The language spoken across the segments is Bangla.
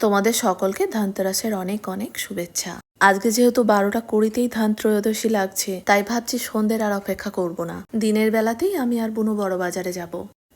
তোমাদের সকলকে ধানতেরাসের অনেক অনেক শুভেচ্ছা। আজকে যেহেতু বারোটা কুড়িতেই ধান ত্রয়োদশী লাগছে, তাই ভাবছি সন্ধ্যের আর অপেক্ষা করব না। দিনের বেলাতেই আমি আর বুনু বড় বাজারে যাব।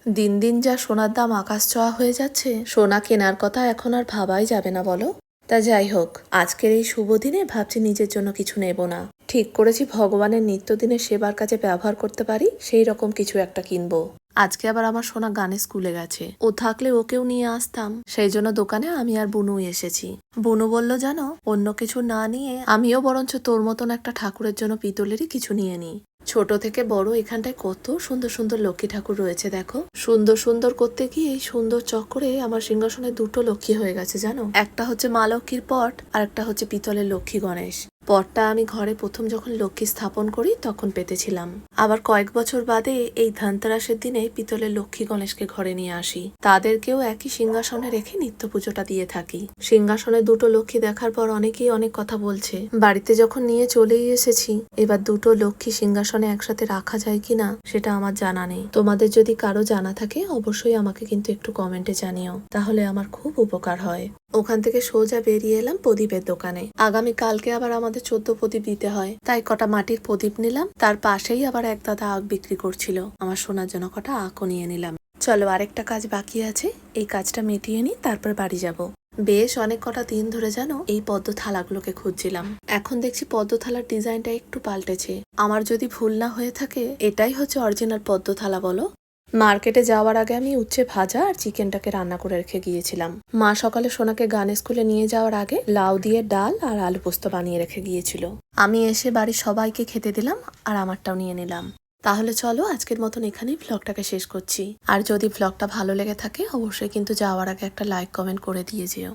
দিন দিন যা সোনার দাম আকাশ ছোঁয়া হয়ে যাচ্ছে, সোনা কেনার কথা এখন আর ভাবাই যাবে না বলো। তা যাই হোক, আজকের এই শুভ দিনে ভাবছি নিজের জন্য কিছু নেব না। ঠিক করেছি ভগবানের নিত্যদিনের সেবার কাজে ব্যবহার করতে পারি, সেই রকম কিছু একটা কিনবো। আজকে আবার আমার সোনা গানে স্কুলে গেছে। ও থাকলে ওকেও নিয়ে আসতাম। সেই জন্য দোকানে আমি আর বুনু এসেছি। বুনু বলল, জানো, অন্য কিছু না নিয়ে আমিও বরঞ্চ তোর মতন একটা ঠাকুরের জন্য পিতলেরই কিছু নিয়ে নিই। ছোট থেকে বড় এখানটায় কত সুন্দর সুন্দর লক্ষ্মী ঠাকুর রয়েছে, দেখো। সুন্দর সুন্দর করতে গিয়ে এই সুন্দর চক্করে আমার সিংহাসনে দুটো লক্ষ্মী হয়ে গেছে, জানো। একটা হচ্ছে মা লক্ষ্মীর পট আর একটা হচ্ছে পিতলের লক্ষ্মী গণেশ। পটটা আমি ঘরে প্রথম যখন লক্ষ্মী স্থাপন করি, তখন পেতেছিলাম। আবার কয়েক বছর বাদে এই ধানতেরাসের দিনে পিতলের লক্ষ্মী গণেশকে ঘরে নিয়ে আসি। তাদেরকেও একই সিংহাসনে রেখে নিত্য পুজোটা দিয়ে থাকি। সিংহাসনে দুটো লক্ষ্মী দেখার পর অনেকেই অনেক কথা বলছে। বাড়িতে যখন নিয়ে চলেই এসেছি, এবার দুটো লক্ষ্মী সিংহাসনে একসাথে রাখা যায় কিনা, সেটা আমার জানা নেই। তোমাদের যদি কারও জানা থাকে, অবশ্যই আমাকে কিন্তু একটু কমেন্টে জানিও। তাহলে আমার খুব উপকার হয়। ওখান থেকে সোজা বেরিয়ে এলাম প্রদীপের দোকানে। আগামী কালকে আবার আমাদের চোদ্দ প্রদীপ দিতে হয়। তাই কটা মাটির প্রদীপ নিলাম, তার পাশেই আবার এক দাদা আখ বিক্রি করছিল। আমার সোনার জন্য কটা আখও নিয়ে নিলাম। চলো আরেকটা কাজ বাকি আছে, এই কাজটা মিটিয়ে নিই, তারপর বাড়ি যাব। বেশ অনেক কটা দিন ধরে জানো, এই পদ্ম থালাগুলোকে খুঁজছিলাম। এখন দেখছি পদ্ম থালার ডিজাইনটা একটু পাল্টেছে। আমার যদি ভুল না হয়ে থাকে, এটাই হচ্ছে অরিজিনাল পদ্ম থালা বলো। মার্কেটে যাওয়ার আগে আমি উচ্ছে ভাজা আর চিকেনটাকে রান্না করে রেখে গিয়েছিলাম। মা সকালে সোনাকে গান স্কুলে নিয়ে যাওয়ার আগে লাউ দিয়ে ডাল আর আলু পোস্ত বানিয়ে রেখে গিয়েছিল। আমি এসে বাড়ির সবাইকে খেতে দিলাম আর আমারটাও নিয়ে নিলাম। তাহলে চলো আজকের মতন এখানেই ভ্লগটাকে শেষ করছি। আর যদি ভ্লগটা ভালো লেগে থাকে, অবশ্যই কিন্তু যাওয়ার আগে একটা লাইক কমেন্ট করে দিয়ে যেও।